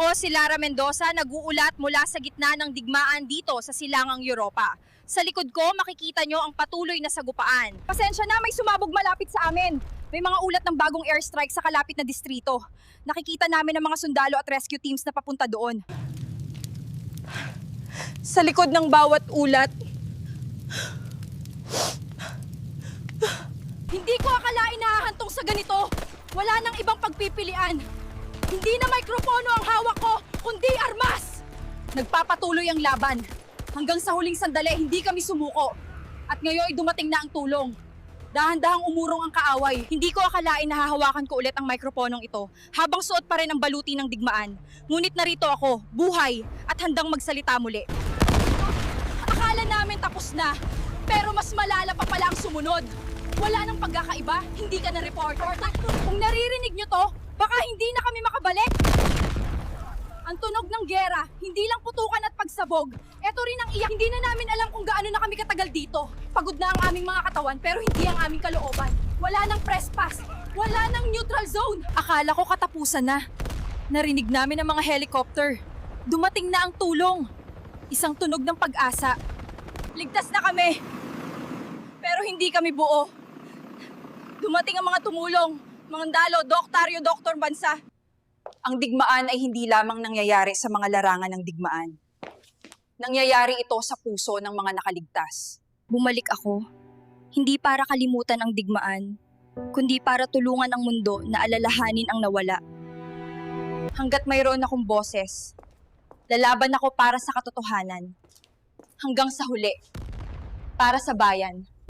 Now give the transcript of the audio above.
Ako si Lara Mendoza, nag-uulat mula sa gitna ng digmaan dito sa Silangang Europa. Sa likod ko, makikita nyo ang patuloy na sagupaan. Pasensya na, may sumabog malapit sa amin. May mga ulat ng bagong airstrike sa kalapit na distrito. Nakikita namin ang mga sundalo at rescue teams na papunta doon. Sa likod ng bawat ulat, hindi ko akalain na hahantong sa ganito. Wala nang ibang pagpipilian. Hindi na mikropono ang hawak ko, kundi armas! Nagpapatuloy ang laban. Hanggang sa huling sandali, hindi kami sumuko. At ngayon ay dumating na ang tulong. Dahan-dahang umurong ang kaaway. Hindi ko akalain na hahawakan ko ulit ang mikroponong ito habang suot pa rin ang baluti ng digmaan. Ngunit narito ako, buhay, at handang magsalita muli. Akala namin tapos na, pero mas malala pa pala ang sumunod. Wala nang pagkakaiba, hindi ka na reporter. Kung nyo to, baka hindi na kami makabalik. Ang tunog ng gera, hindi lang putukan at pagsabog. Ito rin ang iyak. Hindi na namin alam kung gaano na kami katagal dito. Pagod na ang aming mga katawan pero hindi ang aming kalooban. Wala nang press pass. Wala nang neutral zone. Akala ko katapusan na. Narinig namin ang mga helicopter. Dumating na ang tulong. Isang tunog ng pag-asa. Ligtas na kami. Pero hindi kami buo. Dumating ang mga tumulong. Mga dalo, doktaryo, doktor bansa. Ang digmaan ay hindi lamang nangyayari sa mga larangan ng digmaan. Nangyayari ito sa puso ng mga nakaligtas. Bumalik ako, hindi para kalimutan ang digmaan, kundi para tulungan ang mundo na alalahanin ang nawala. Hanggat mayroon akong boses, lalaban ako para sa katotohanan. Hanggang sa huli, para sa bayan.